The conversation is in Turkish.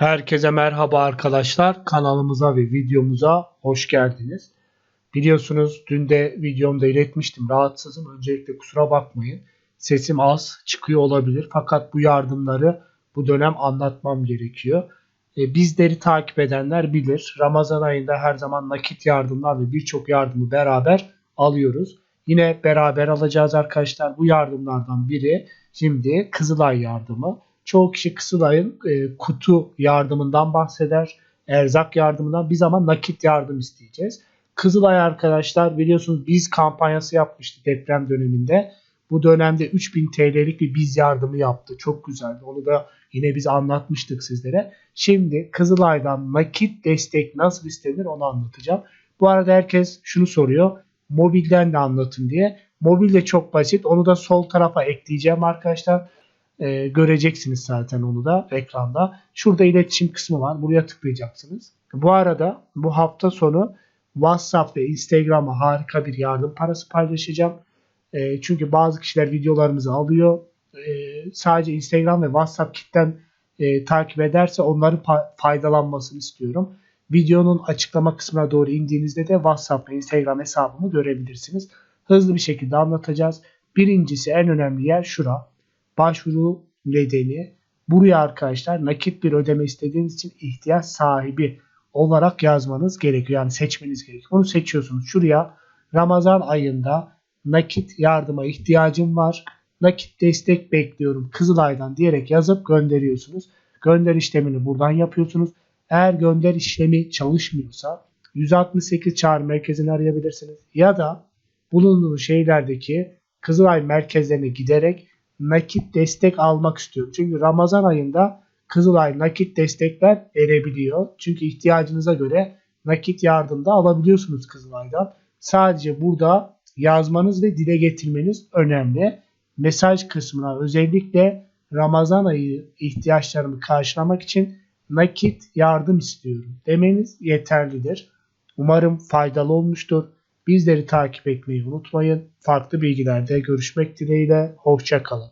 Herkese merhaba arkadaşlar. Kanalımıza ve videomuza hoş geldiniz. Biliyorsunuz dün de videomda iletmiştim. Rahatsızım. Öncelikle kusura bakmayın. Sesim az çıkıyor olabilir. Fakat bu yardımları bu dönem anlatmam gerekiyor. E, bizleri takip edenler bilir. Ramazan ayında her zaman nakit yardımlar ve birçok yardımı beraber alıyoruz. Yine beraber alacağız arkadaşlar. Bu yardımlardan biri şimdi Kızılay yardımı. Çoğu kişi Kızılay'ın e, kutu yardımından bahseder. Erzak yardımından biz ama nakit yardım isteyeceğiz. Kızılay arkadaşlar biliyorsunuz biz kampanyası yapmıştık deprem döneminde. Bu dönemde 3000 TL'lik bir biz yardımı yaptı. Çok güzeldi. Onu da yine biz anlatmıştık sizlere. Şimdi Kızılay'dan nakit destek nasıl istenir onu anlatacağım. Bu arada herkes şunu soruyor. Mobilden de anlatın diye. Mobil de çok basit. Onu da sol tarafa ekleyeceğim arkadaşlar. Ee, göreceksiniz zaten onu da ekranda. Şurada iletişim kısmı var. Buraya tıklayacaksınız. Bu arada bu hafta sonu WhatsApp ve Instagram'a harika bir yardım parası paylaşacağım. E, çünkü bazı kişiler videolarımızı alıyor. E, sadece Instagram ve WhatsApp kitten e, takip ederse onların faydalanmasını istiyorum. Videonun açıklama kısmına doğru indiğinizde de WhatsApp ve Instagram hesabımı görebilirsiniz. Hızlı bir şekilde anlatacağız. Birincisi en önemli yer şura. Başvuru nedeni. Buraya arkadaşlar nakit bir ödeme istediğiniz için ihtiyaç sahibi olarak yazmanız gerekiyor. Yani seçmeniz gerekiyor. Bunu seçiyorsunuz. Şuraya Ramazan ayında nakit yardıma ihtiyacım var. Nakit destek bekliyorum Kızılay'dan diyerek yazıp gönderiyorsunuz. Gönder işlemini buradan yapıyorsunuz. Eğer gönder işlemi çalışmıyorsa 168 çağrı merkezini arayabilirsiniz. Ya da bulunduğunuz şeylerdeki Kızılay merkezlerine giderek nakit destek almak istiyorum. Çünkü Ramazan ayında Kızılay nakit destekler erebiliyor. Çünkü ihtiyacınıza göre nakit yardımda alabiliyorsunuz Kızılay'dan. Sadece burada yazmanız ve dile getirmeniz önemli. Mesaj kısmına özellikle Ramazan ayı ihtiyaçlarımı karşılamak için nakit yardım istiyorum demeniz yeterlidir. Umarım faydalı olmuştur. Bizleri takip etmeyi unutmayın. Farklı bilgilerde görüşmek dileğiyle. Hoşçakalın.